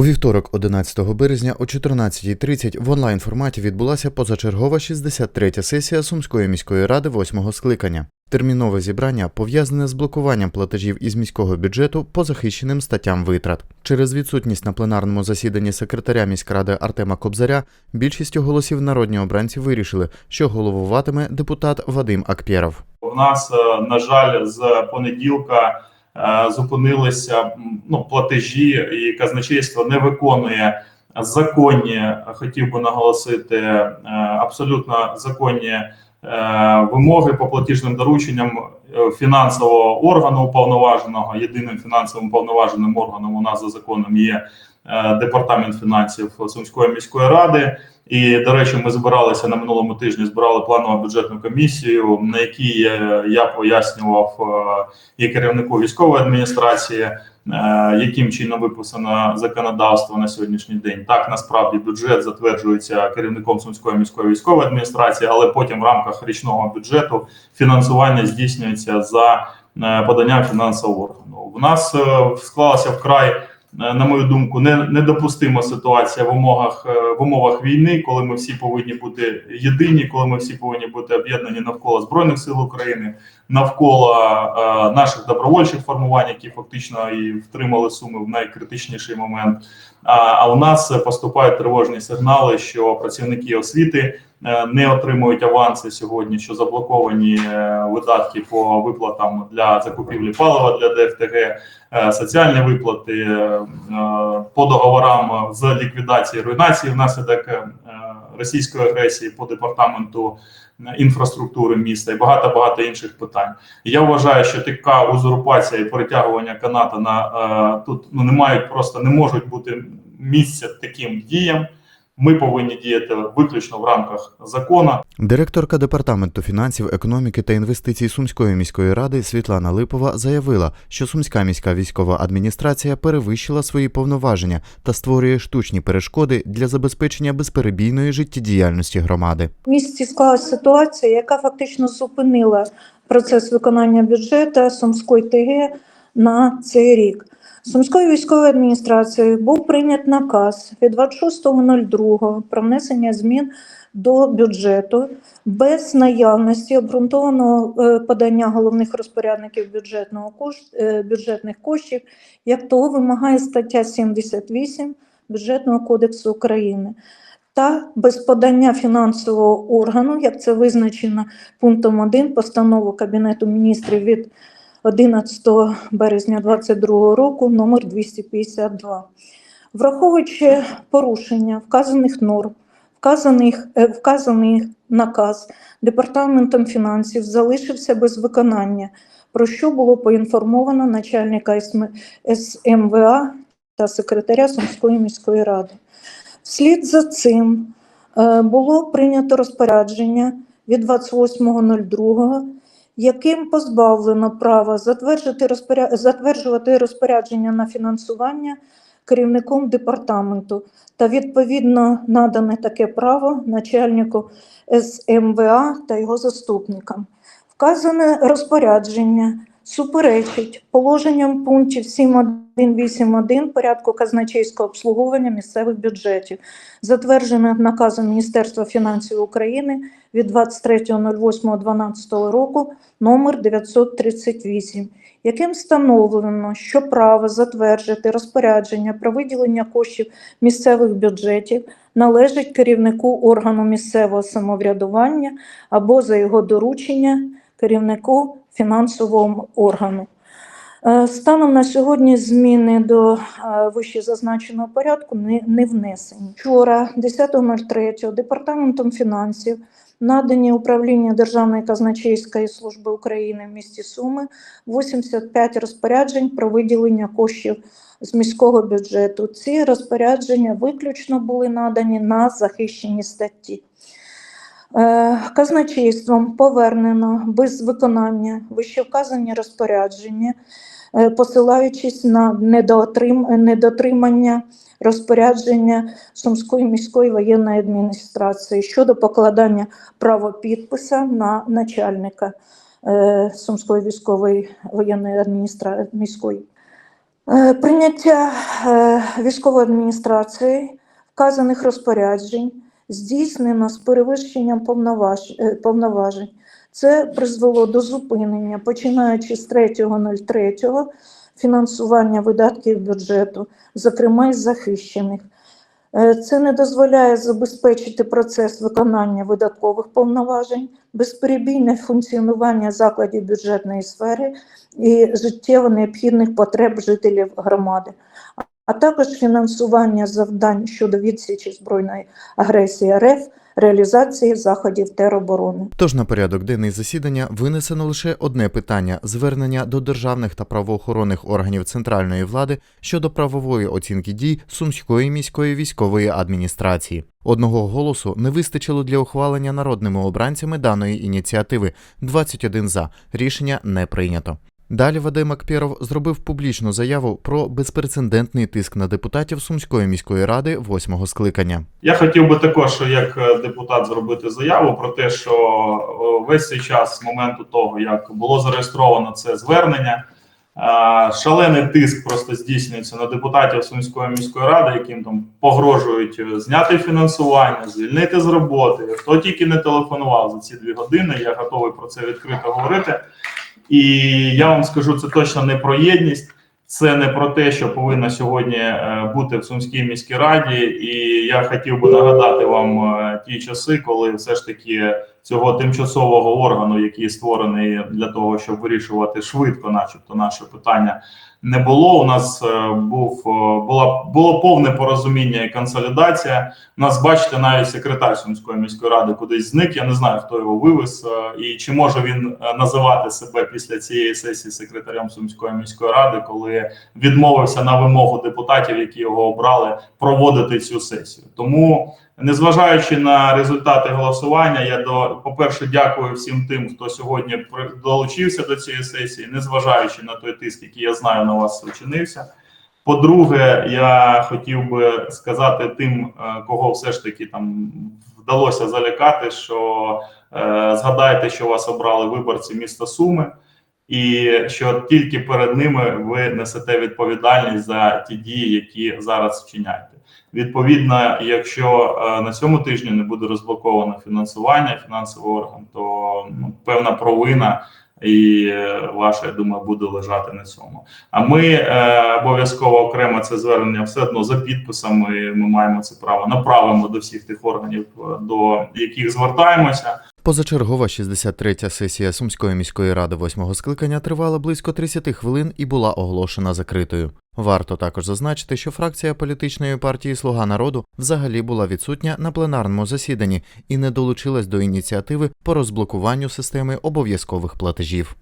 У вівторок, 11 березня о 14.30 в онлайн форматі відбулася позачергова 63-я сесія Сумської міської ради 8-го скликання. Термінове зібрання пов'язане з блокуванням платежів із міського бюджету по захищеним статтям витрат. Через відсутність на пленарному засіданні секретаря міськради Артема Кобзаря більшістю голосів народні обранці вирішили, що головуватиме депутат Вадим Акпєров. У нас, е, на жаль, з понеділка зупинилися ну, платежі, і казначейство не виконує законні, хотів би наголосити, е, абсолютно законні е, вимоги по платіжним дорученням е, фінансового органу уповноваженого. Єдиним фінансовим уповноваженим органом у нас за законом є е, департамент фінансів Сумської міської ради. І до речі, ми збиралися на минулому тижні. Збирали планову бюджетну комісію, на якій е, я пояснював е, і керівнику військової адміністрації, е, яким чином виписано законодавство на сьогоднішній день. Так насправді бюджет затверджується керівником Сумської міської військової адміністрації, але потім в рамках річного бюджету фінансування здійснюється за е, поданням фінансового органу. В нас е, склалася вкрай е, на мою думку, не недопустима ситуація в умовах е, в умовах війни, коли ми всі повинні бути єдині, коли ми всі повинні бути об'єднані навколо збройних сил України, навколо е, наших добровольчих формувань, які фактично і втримали суми в найкритичніший момент. А, а у нас поступають тривожні сигнали, що працівники освіти е, не отримують аванси сьогодні, що заблоковані е, видатки по виплатам для закупівлі палива для ДФТГ соціальні виплати по договорам з ліквідації руйнації внаслідок російської агресії по департаменту е, інфраструктури міста і багато багато інших питань. Я вважаю, що така узурпація і перетягування каната на е, тут ну не мають просто не можуть бути місця таким діям. Ми повинні діяти виключно в рамках закону. Директорка департаменту фінансів, економіки та інвестицій Сумської міської ради Світлана Липова заявила, що Сумська міська військова адміністрація перевищила свої повноваження та створює штучні перешкоди для забезпечення безперебійної життєдіяльності громади. В місті склалася ситуація, яка фактично зупинила процес виконання бюджету Сумської ТГ на цей рік. Сумською військовою адміністрацією був прийнят наказ від 26.02 про внесення змін до бюджету без наявності обґрунтованого е, подання головних розпорядників бюджетного кошт, е, бюджетних коштів, як того вимагає стаття 78 Бюджетного кодексу України та без подання фінансового органу, як це визначено пунктом 1 постанови Кабінету міністрів від 11 березня 2022 року номер 252. Враховуючи порушення вказаних норм, вказаних, е, вказаний наказ Департаментом фінансів залишився без виконання, про що було поінформовано начальника СМВА та секретаря Сумської міської ради. Вслід за цим е, було прийнято розпорядження від 28.02, яким позбавлено права затверджувати, розпоря... затверджувати розпорядження на фінансування керівником департаменту та відповідно надане таке право начальнику СМВА та його заступникам. Вказане розпорядження суперечить положенням пунктів 7.1.8.1 порядку казначейського обслуговування місцевих бюджетів, затверджене наказом Міністерства фінансів України від 23.08.12 року номер 938, яким встановлено, що право затверджувати розпорядження про виділення коштів місцевих бюджетів належить керівнику органу місцевого самоврядування або за його доручення керівнику фінансового органу. Е, Станом на сьогодні зміни до е, вище зазначеного порядку не внесені. Вчора, 10.03, департаментом фінансів надані управління Державної казначейської служби України в місті Суми 85 розпоряджень про виділення коштів з міського бюджету. Ці розпорядження виключно були надані на захищені статті. Е, Казначейством повернено без виконання вищевказані розпорядження, е, посилаючись на недотримання розпорядження Сумської міської воєнної адміністрації щодо покладання правопідписа на начальника е, Сумської військової воєнної адміністрації міської. Прийняття військової адміністрації вказаних розпоряджень здійснено з перевищенням е, повноважень. Це призвело до зупинення, починаючи з 3.03 фінансування видатків бюджету, зокрема із захищених. Е, Це не дозволяє забезпечити процес виконання видаткових повноважень, безперебійне функціонування закладів бюджетної сфери і життєво необхідних потреб жителів громади, а- також фінансування завдань щодо відсічі збройної агресії РФ, реалізації заходів тероборони. Тож на порядок денний засідання винесено лише одне питання звернення до державних та правоохоронних органів центральної влади щодо правової оцінки дій Сумської міської військової адміністрації. Одного голосу не вистачило для ухвалення народними обранцями даної ініціативи 21 за. Рішення не прийнято. Далі Вадим Акпєров зробив публічну заяву про безпрецедентний тиск на депутатів Сумської міської ради восьмого скликання. Я хотів би також, як е, депутат, зробити заяву про те, що е, весь цей час з моменту того, як було зареєстровано це звернення, шалений тиск просто здійснюється на депутатів Сумської міської ради, яким там погрожують е, зняти фінансування, звільнити з роботи. Хто тільки не телефонував за ці дві години, я готовий про це відкрито говорити. І я вам скажу, це точно не про єдність. Це не про те, що повинно сьогодні е, бути в Сумській міській раді, і я хотів би нагадати вам е, ті часи, коли все ж таки цього тимчасового органу, який створений для того, щоб вирішувати швидко, начебто, наше питання, не було. У нас е, був е, була було повне порозуміння і консолідація. У нас, бачите, навіть секретар Сумської міської ради кудись зник. Я не знаю, хто його вивез, е, і чи може він називати себе після цієї сесії секретарем Сумської міської ради, коли відмовився на вимогу депутатів, які його обрали, проводити цю сесію. Тому, незважаючи на результати голосування, я до по-перше, дякую всім тим, хто сьогодні долучився до цієї сесії, незважаючи на той тиск, який я знаю на вас вчинився. По-друге, я хотів би сказати тим, е, кого все ж таки там вдалося залякати, що е, згадайте, що вас обрали виборці міста Суми, і що тільки перед ними ви несете відповідальність за ті дії, які зараз вчиняєте. Відповідно, якщо е, на цьому тижні не буде розблоковано фінансування, фінансовий орган, то ну, певна провина і е, ваша, я думаю, буде лежати на цьому. А ми е, обов'язково окремо це звернення все одно за підписами. Ми маємо це право направимо до всіх тих органів, е, до яких звертаємося. Позачергова 63-я сесія Сумської міської ради восьмого скликання тривала близько 30 хвилин і була оголошена закритою. Варто також зазначити, що фракція політичної партії Слуга народу взагалі була відсутня на пленарному засіданні і не долучилась до ініціативи по розблокуванню системи обов'язкових платежів.